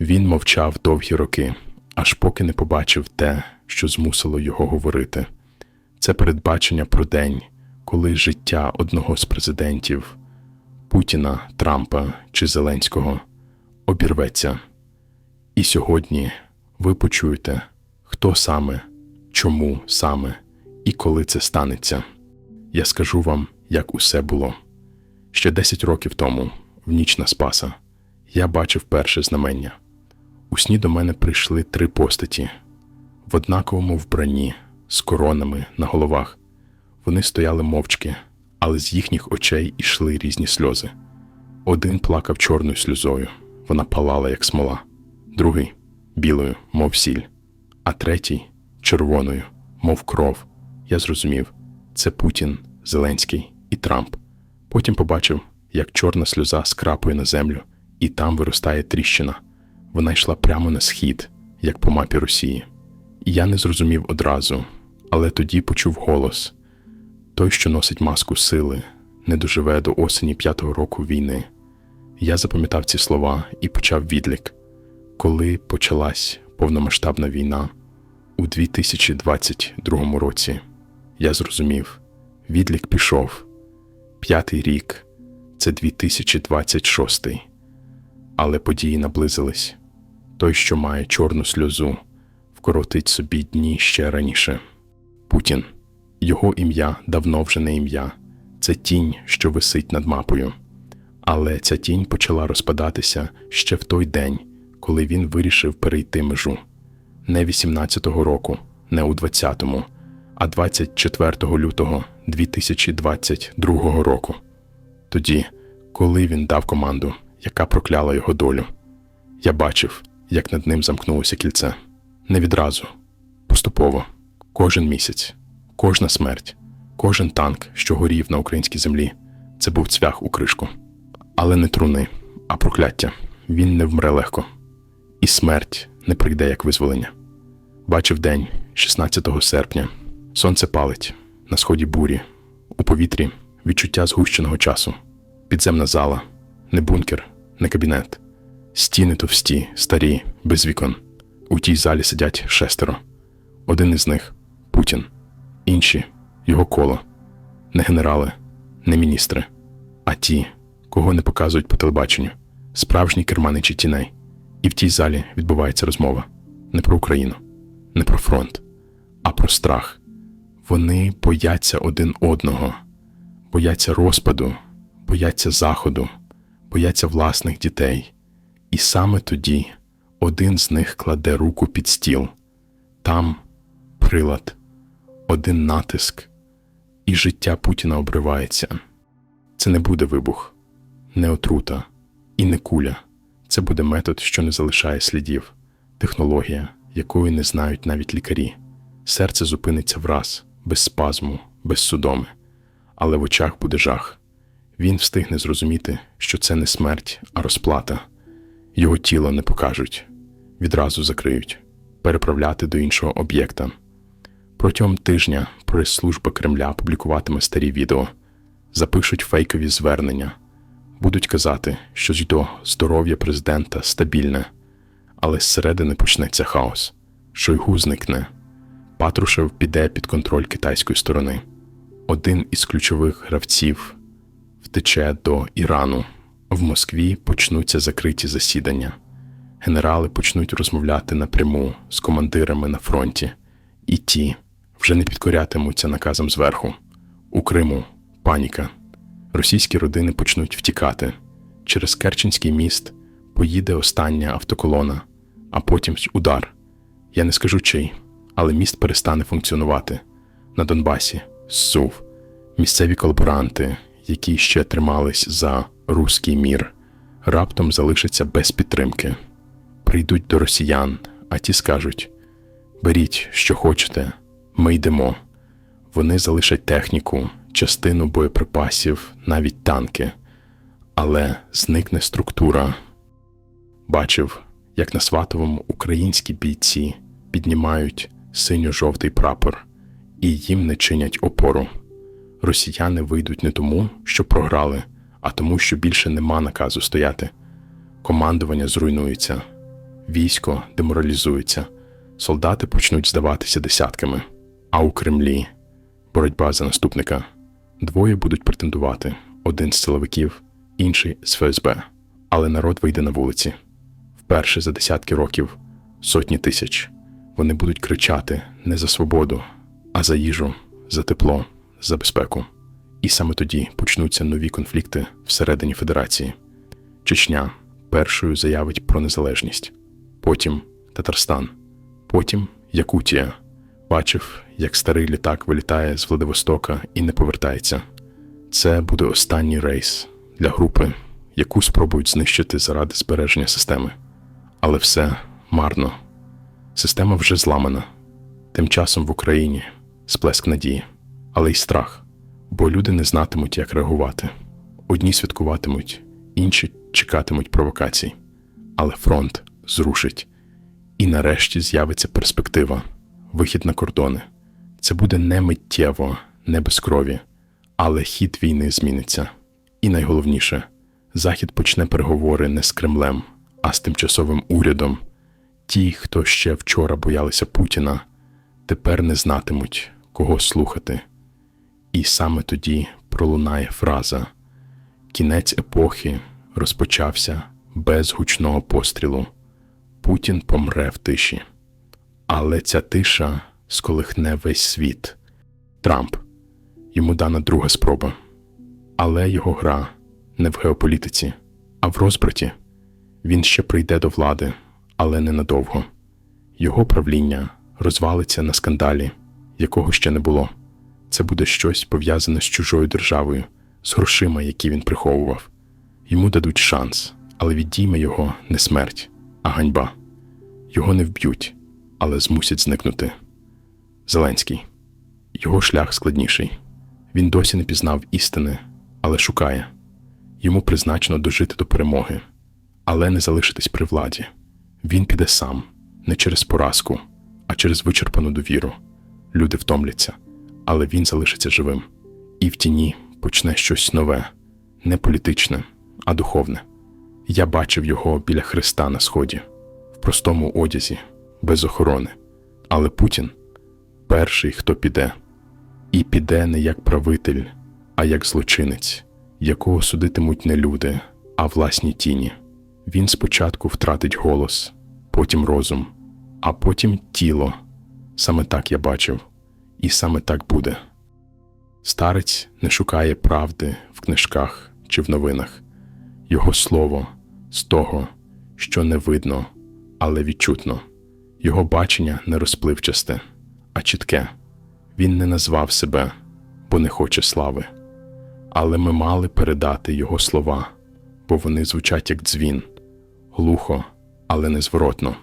Він мовчав довгі роки, аж поки не побачив те, що змусило його говорити. Це передбачення про день, коли життя одного з президентів Путіна, Трампа чи Зеленського обірветься. І сьогодні ви почуєте, хто саме, чому саме і коли це станеться. Я скажу вам, як усе було. Ще 10 років тому, в ніч на Спаса, я бачив перше знамення. У сні до мене прийшли три постаті в однаковому вбранні, з коронами на головах. Вони стояли мовчки, але з їхніх очей ішли різні сльози. Один плакав чорною сльозою, вона палала, як смола, другий білою, мов сіль, а третій червоною, мов кров. Я зрозумів це Путін, Зеленський і Трамп. Потім побачив, як чорна сльоза скрапує на землю, і там виростає тріщина. Вона йшла прямо на схід, як по мапі Росії. І я не зрозумів одразу, але тоді почув голос той, що носить маску сили, не доживе до осені п'ятого року війни. Я запам'ятав ці слова і почав відлік, коли почалась повномасштабна війна у 2022 році. Я зрозумів, відлік пішов. П'ятий рік це 2026. Але події наблизились. Той, що має чорну сльозу, вкоротить собі дні ще раніше. Путін. Його ім'я давно вже не ім'я, це тінь, що висить над мапою. Але ця тінь почала розпадатися ще в той день, коли він вирішив перейти межу. Не 18-го року, не у 20-му, а 24 лютого 2022 року. Тоді, коли він дав команду, яка прокляла його долю. Я бачив, як над ним замкнулося кільце. Не відразу, поступово, кожен місяць, кожна смерть, кожен танк, що горів на українській землі, це був цвях у кришку. Але не труни, а прокляття. Він не вмре легко. І смерть не прийде як визволення. Бачив день, 16 серпня, сонце палить, на сході бурі, у повітрі відчуття згущеного часу, підземна зала, не бункер, не кабінет, стіни товсті, старі, без вікон. У тій залі сидять шестеро. Один із них Путін, інші його коло, не генерали, не міністри, а ті, кого не показують по телебаченню, справжні керманичі тіней. І в тій залі відбувається розмова не про Україну, не про фронт, а про страх. Вони бояться один одного, бояться розпаду, бояться заходу, бояться власних дітей. І саме тоді один з них кладе руку під стіл. Там прилад, один натиск, і життя Путіна обривається. Це не буде вибух, не отрута і не куля. Це буде метод, що не залишає слідів, технологія, якої не знають навіть лікарі. Серце зупиниться враз, без спазму, без судоми, але в очах буде жах. Він встигне зрозуміти, що це не смерть, а розплата. Його тіло не покажуть, відразу закриють, переправляти до іншого об'єкта. Протягом тижня прес-служба Кремля публікуватиме старі відео, запишуть фейкові звернення, будуть казати, що до здоров'я президента стабільне, але зсередини почнеться хаос. Шойгу зникне. Патрушев піде під контроль китайської сторони. Один із ключових гравців втече до Ірану. В Москві почнуться закриті засідання. Генерали почнуть розмовляти напряму з командирами на фронті, і ті вже не підкорятимуться наказам зверху. У Криму паніка. Російські родини почнуть втікати. Через Керченський міст поїде остання автоколона, а потім удар. Я не скажу чий, але міст перестане функціонувати. На Донбасі зсув. Місцеві колаборанти, які ще тримались за руський мір, раптом залишаться без підтримки. Прийдуть до росіян, а ті скажуть: беріть, що хочете, ми йдемо. Вони залишать техніку, частину боєприпасів, навіть танки, але зникне структура. Бачив, як на Сватовому українські бійці піднімають синьо-жовтий прапор і їм не чинять опору. Росіяни вийдуть не тому, що програли, а тому, що більше нема наказу стояти. Командування зруйнується, Військо деморалізується, солдати почнуть здаватися десятками, а у Кремлі боротьба за наступника. Двоє будуть претендувати: один з силовиків, інший з ФСБ. Але народ вийде на вулиці. Вперше за десятки років сотні тисяч. Вони будуть кричати не за свободу, а за їжу, за тепло, за безпеку. І саме тоді почнуться нові конфлікти всередині Федерації. Чечня першою заявить про незалежність, потім Татарстан, потім Якутія. Бачив, як старий літак вилітає з Владивостока і не повертається. Це буде останній рейс для групи, яку спробують знищити заради збереження системи. Але все марно. Система вже зламана. Тим часом в Україні сплеск надії, але й страх, бо люди не знатимуть, як реагувати. Одні святкуватимуть, інші чекатимуть провокацій. Але фронт зрушить. І нарешті з'явиться перспектива вихід на кордони. Це буде не миттєво, не без крові, але хід війни зміниться. І найголовніше, Захід почне переговори не з Кремлем, а з тимчасовим урядом. Ті, хто ще вчора боялися Путіна, тепер не знатимуть, кого слухати. І саме тоді пролунає фраза: Кінець епохи розпочався без гучного пострілу. Путін помре в тиші. Але ця тиша сколихне весь світ. Трамп. Йому дана друга спроба. Але його гра не в геополітиці, а в розбраті. Він ще прийде до влади, але ненадовго. Його правління розвалиться на скандалі, якого ще не було. Це буде щось пов'язане з чужою державою, з грошима, які він приховував. Йому дадуть шанс, але віддійме його не смерть, а ганьба. Його не вб'ють, але змусять зникнути. Зеленський. Його шлях складніший. Він досі не пізнав істини, але шукає. Йому призначено дожити до перемоги, але не залишитись при владі. Він піде сам, не через поразку, а через вичерпану довіру. Люди втомляться, але він залишиться живим. І в тіні почне щось нове, не політичне, а духовне. Я бачив його біля Христа на сході, в простому одязі, без охорони. Але Путін перший, хто піде, і піде не як правитель, а як злочинець, якого судитимуть не люди, а власні тіні. Він спочатку втратить голос, потім розум, а потім тіло. Саме так я бачив, і саме так буде. Старець не шукає правди в книжках чи в новинах, його слово з того, що не видно, але відчутно. Його бачення не розпливчасте, а чітке. Він не назвав себе, бо не хоче слави. Але ми мали передати його слова, бо вони звучать як дзвін, глухо, але незворотно.